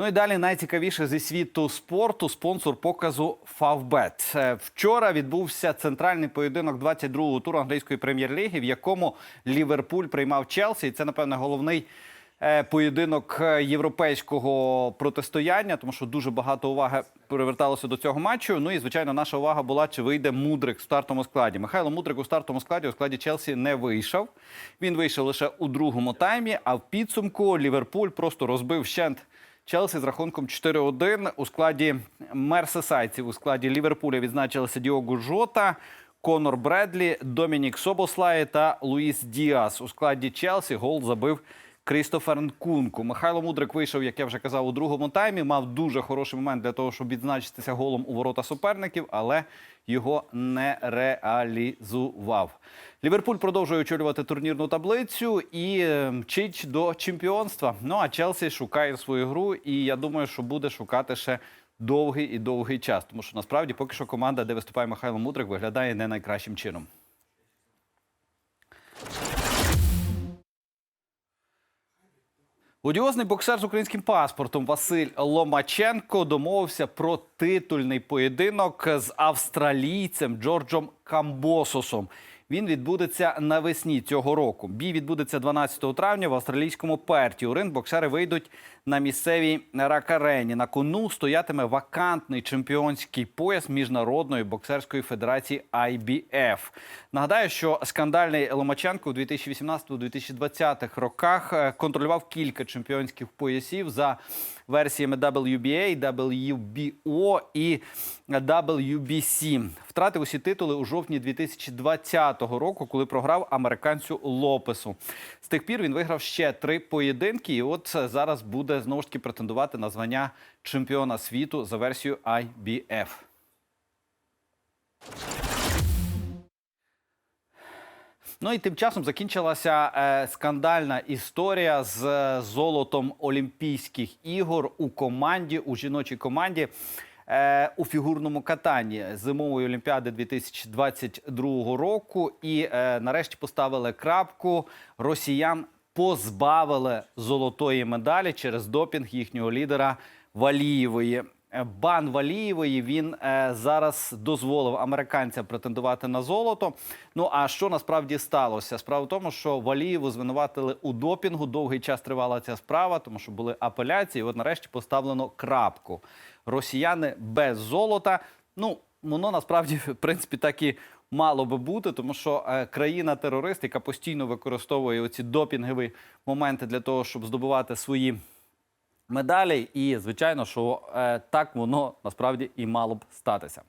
Ну і далі найцікавіше зі світу спорту. Спонсор показу Фавбет. Вчора відбувся центральний поєдинок 22-го туру англійської прем'єр-ліги, в якому Ліверпуль приймав Челсі. І це, напевне, головний е, поєдинок е, європейського протистояння, тому що дуже багато уваги приверталося до цього матчу. Ну і звичайно, наша увага була, чи вийде Мудрик в стартовому складі. Михайло Мудрик у стартовому складі у складі Челсі не вийшов. Він вийшов лише у другому таймі. А в підсумку Ліверпуль просто розбив щент Челсі з рахунком 4-1 у складі мерсесайців. У складі Ліверпуля відзначилися Діогу Жота, Конор Бредлі, Домінік Собослай та Луїс Діас. У складі Челсі гол забив Крістофер Нкунку. Михайло Мудрик вийшов, як я вже казав, у другому таймі. Мав дуже хороший момент для того, щоб відзначитися голом у ворота суперників, але його не реалізував. Ліверпуль продовжує очолювати турнірну таблицю і мчить до чемпіонства. Ну а Челсі шукає свою гру, і я думаю, що буде шукати ще довгий і довгий час. Тому що насправді поки що команда, де виступає Михайло Мудрик, виглядає не найкращим чином. Одіозний боксер з українським паспортом Василь Ломаченко домовився про титульний поєдинок з австралійцем Джорджом Камбососом. Він відбудеться навесні цього року. Бій відбудеться 12 травня в австралійському Перті. У ринг боксери вийдуть на місцевій ракарені. На кону стоятиме вакантний чемпіонський пояс міжнародної боксерської федерації IBF. Нагадаю, що скандальний Ломаченко у 2018-2020 роках е, контролював кілька чемпіонських поясів за версіями WBA, WBO і WBC. Втратив усі титули у жовтні 2020 року, коли програв американцю Лопесу. З тих пір він виграв ще три поєдинки, і от зараз буде знову ж таки претендувати на звання чемпіона світу за версією IBF. Ну і тим часом закінчилася е, скандальна історія з е, золотом Олімпійських ігор у команді, у жіночій команді у фігурному катанні зимової олімпіади 2022 року. І е, нарешті поставили крапку. Росіян позбавили золотої медалі через допінг їхнього лідера Валієвої. Е, Бан Валієвої він е, зараз дозволив американцям претендувати на золото. Ну а що насправді сталося? Справа в тому, що Валієву звинуватили у допінгу. Довгий час тривала ця справа, тому що були апеляції. І От нарешті поставлено крапку. Росіяни без золота. Ну воно насправді в принципі так і мало би бути, тому що е, країна-терорист, яка постійно використовує оці допінгові моменти для того, щоб здобувати свої медалей. І, звичайно, що е, так воно насправді і мало б статися.